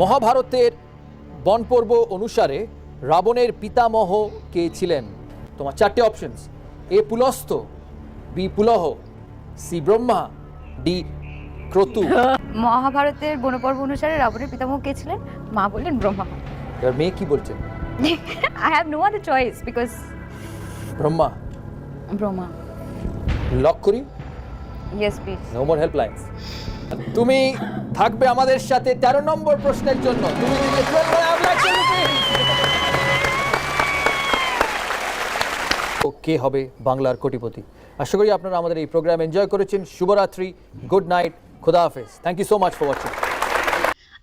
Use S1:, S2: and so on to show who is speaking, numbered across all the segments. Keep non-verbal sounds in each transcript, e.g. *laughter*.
S1: মহাভারতের বনপর্ব অনুসারে রাবণের পিতামহ কে ছিলেন? তোমার চারটে options A Pulastya B Pulaha C Brahma D Kratu. *laughs*
S2: মহাভারতের বনপর্ব অনুসারে রাবণের পিতামহ কে ছিলেন? মা বললেন ব্রহ্মা।
S1: এবার মেয়ে কি বলছেন
S2: I have no other choice because
S1: Brahma.
S2: Brahma.
S1: Lock করি?
S2: Yes please
S1: no more helplines তুমি থাকবে আমাদের সাথে তেরো নম্বর প্রশ্নের জন্য। তুমি জিতলে 12 লাখ রুপি। ও কে হবে বাংলার কোটিপতি? আশা করি আপনারা আমাদের এই প্রোগ্রাম এনজয় করেছেন। শুভরাত্রি গুড নাইট খুদা হাফেজ। Thank you so much for watching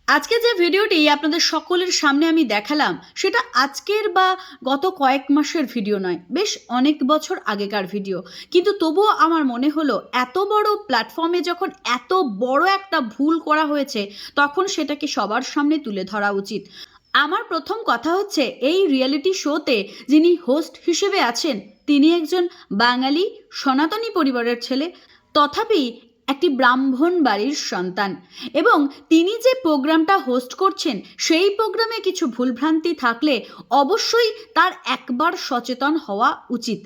S3: আজকে যে ভিডিওটি আপনাদের সকলের সামনে আমি দেখালাম, সেটা আজকের বা গত কয়েক মাসের ভিডিও নয়, বেশ অনেক বছর আগেকার ভিডিও। কিন্তু তবুও আমার মনে হলো, এত বড় প্ল্যাটফর্মে যখন এত বড় একটা ভুল করা হয়েছে, তখন সেটাকে সবার সামনে তুলে ধরা উচিত। আমার প্রথম কথা হচ্ছে, এই রিয়েলিটি শোতে যিনি হোস্ট হিসেবে আছেন, তিনি একজন বাঙালি সনাতনী পরিবারের ছেলে। তথাপি একটি ব্রাহ্মণ বাড়ির সন্তান। এবং তিনি যে প্রোগ্রামটা হোস্ট করছেন, সেই প্রোগ্রামে কিছু ভুলভ্রান্তি থাকলে অবশ্যই তার একবার সচেতন হওয়া উচিত।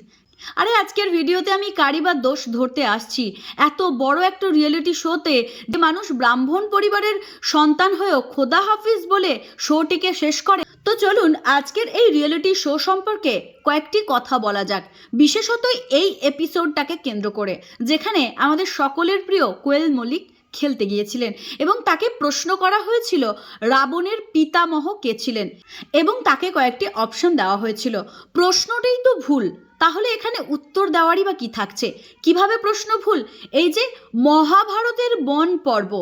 S3: আরে, আজকের ভিডিওতে আমি কারি বা দোষ ধরতে আসছি। এত বড় একটা রিয়েলিটি শোতে যে মানুষ ব্রাহ্মণ পরিবারের সন্তান হয়েও খোদা হাফিজ বলে শোটিকে শেষ করে। তো চলুন আজকের এই রিয়েলিটি শো সম্পর্কে কয়েকটি কথা বলা যাক। বিশেষত এই এপিসোডটাকে কেন্দ্র করে, যেখানে আমাদের সকলের প্রিয় কোয়েল মল্লিক খেলতে গিয়েছিলেন এবং তাকে প্রশ্ন করা হয়েছিল, রাবণের পিতামহ কে ছিলেন? এবং তাকে কয়েকটি অপশন দেওয়া হয়েছিল। প্রশ্নটাই তো ভুল, তাহলে এখানে উত্তর দেওয়ারই বা কি থাকছে? কীভাবে প্রশ্ন ভুল? এই যে মহাভারতের বন পর্ব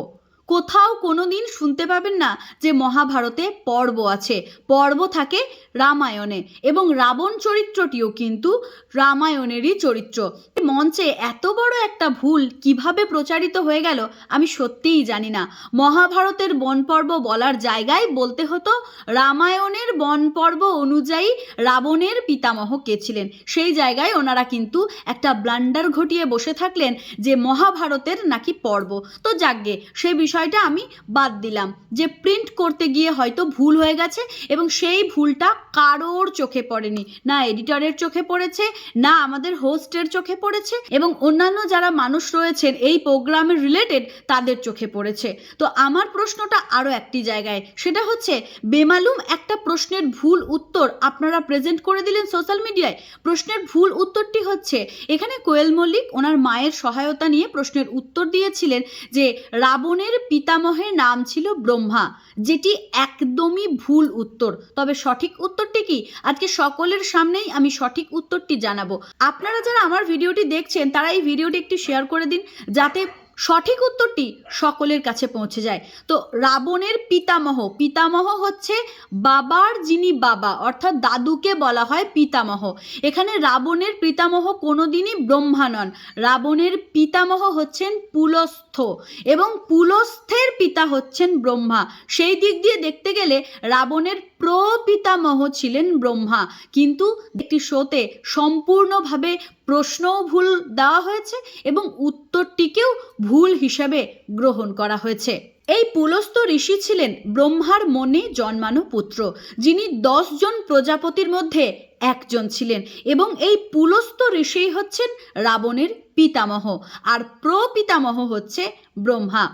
S3: কোথাও কোনো দিন শুনতে পাবেন না যে মহাভারতে পর্ব আছে। পর্ব থাকে রামায়ণে এবং রাবণ চরিত্রটিও কিন্তু রামায়ণেরই চরিত্র। মঞ্চে এত বড় একটা ভুল কীভাবে প্রচারিত হয়ে গেল আমি সত্যিই জানি না। মহাভারতের বন পর্ব বলার জায়গায় বলতে হতো রামায়ণের বন পর্ব অনুযায়ী রাবণের পিতামহ কে ছিলেন। সেই জায়গায় ওনারা কিন্তু একটা ব্লান্ডার ঘটিয়ে বসে থাকলেন যে মহাভারতের নাকি পর্ব। তো যাকগে সেই বিষয়টা আমি বাদ দিলাম যে প্রিন্ট করতে গিয়ে হয়তো ভুল হয়ে গেছে এবং সেই ভুলটা কারোর চোখে পড়েনি। না এডিটরের চোখে পড়েছে, না আমাদের হোস্টের চোখে পড়েছে এবং অন্যান্য যারা মানুষ রয়েছেন এই প্রোগ্রামের রিলেটেড তাদের চোখে পড়েছে। তো আমার প্রশ্নটা আরও একটি জায়গায়, সেটা হচ্ছে, বেমালুম একটা প্রশ্নের ভুল উত্তর আপনারা প্রেজেন্ট করে দিলেন সোশ্যাল মিডিয়ায় প্রশ্নের ভুল উত্তরটি হচ্ছে, এখানে কোয়েল মল্লিক ওনার মায়ের সহায়তা নিয়ে প্রশ্নের উত্তর দিয়েছিলেন যে, রাবণের পিতামহের নাম ছিল ব্রহ্মা, যেটি একদমই ভুল উত্তর। তবে সঠিক উত্তরটি কি? আজকে সকলের সামনেই আমি সঠিক উত্তরটি জানাব। আপনারা যারা আমার ভিডিওটি দেখছেন, তারা এই ভিডিওটি একটু শেয়ার করে দিন, যাতে সঠিক উত্তরটি সকলের কাছে পৌঁছে যায়। তো রাবণের পিতামহ পিতামহ হচ্ছে বাবার যিনি বাবা, অর্থাৎ দাদুকে বলা হয় পিতামহ। এখানে রাবণের পিতামহ কোনোদিনই ব্রহ্মা নন। রাবণের পিতামহ হচ্ছেন পুলস্থ এবং পুলস্থের পিতা হচ্ছেন ব্রহ্মা। সেই দিক দিয়ে দেখতে গেলে রাবণের প্রপিতামহ ছিলেন ব্রহ্মা। কিন্তু একটি শোতে সম্পূর্ণভাবে প্রশ্নও ভুল দেওয়া হয়েছে এবং উত্তরটিকেও ভুল হিসাবে গ্রহণ করা হয়েছে। এই পুলস্ত ঋষি ছিলেন ব্রহ্মার মনে জন্মানো পুত্র, যিনি জন প্রজাপতির মধ্যে একজন ছিলেন এবং এই পুলস্ত ঋষি হচ্ছেন রাবণের পিতামহ, আর প্রপিতামহ হচ্ছে ব্রহ্মা।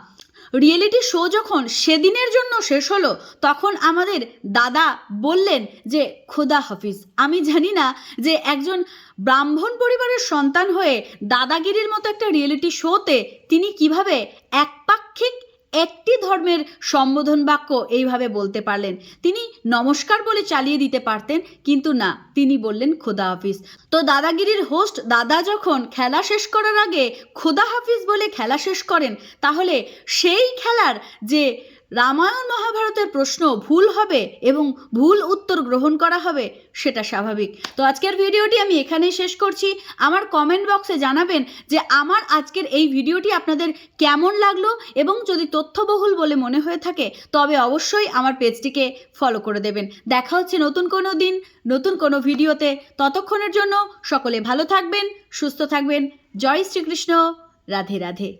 S3: রিয়েলিটি শো যখন সেদিনের জন্য শেষ হলো, তখন আমাদের দাদা বললেন যে, খোদা হাফিজ, আমি জানি না যে একজন ব্রাহ্মণ পরিবারের সন্তান হয়ে দাদাগিরির মতো একটা রিয়েলিটি শোতে তিনি কীভাবে একপাক্ষিক একটি ধর্মের সম্বোধন বাক্য এইভাবে বলতে পারলেন। তিনি নমস্কার বলে চালিয়ে দিতে পারতেন, কিন্তু না, তিনি বললেন, খোদা হাফিজ। তো দাদাগিরির হোস্ট দাদা যখন খেলা শেষ করার আগে খোদা হাফিজ বলে খেলা শেষ করেন, তাহলে সেই খেলার যে রামায়ণ মহাভারতের প্রশ্ন ভুল হবে এবং ভুল উত্তর গ্রহণ করা হবে, সেটা স্বাভাবিক। তো আজকের ভিডিওটি আমি এখানেই শেষ করছি। আমার কমেন্ট বক্সে জানাবেন যে আমার আজকের এই ভিডিওটি আপনাদের কেমন লাগল এবং যদি তথ্যবহুল বলে মনে হয়ে থাকে, তবে অবশ্যই আমার পেজটিকে ফলো করে দেবেন। দেখা হচ্ছে নতুন কোনো দিন, নতুন কোনো ভিডিওতে। ততক্ষণের জন্য সকলে ভালো থাকবেন, সুস্থ থাকবেন। জয় শ্রীকৃষ্ণ। রাধে রাধে।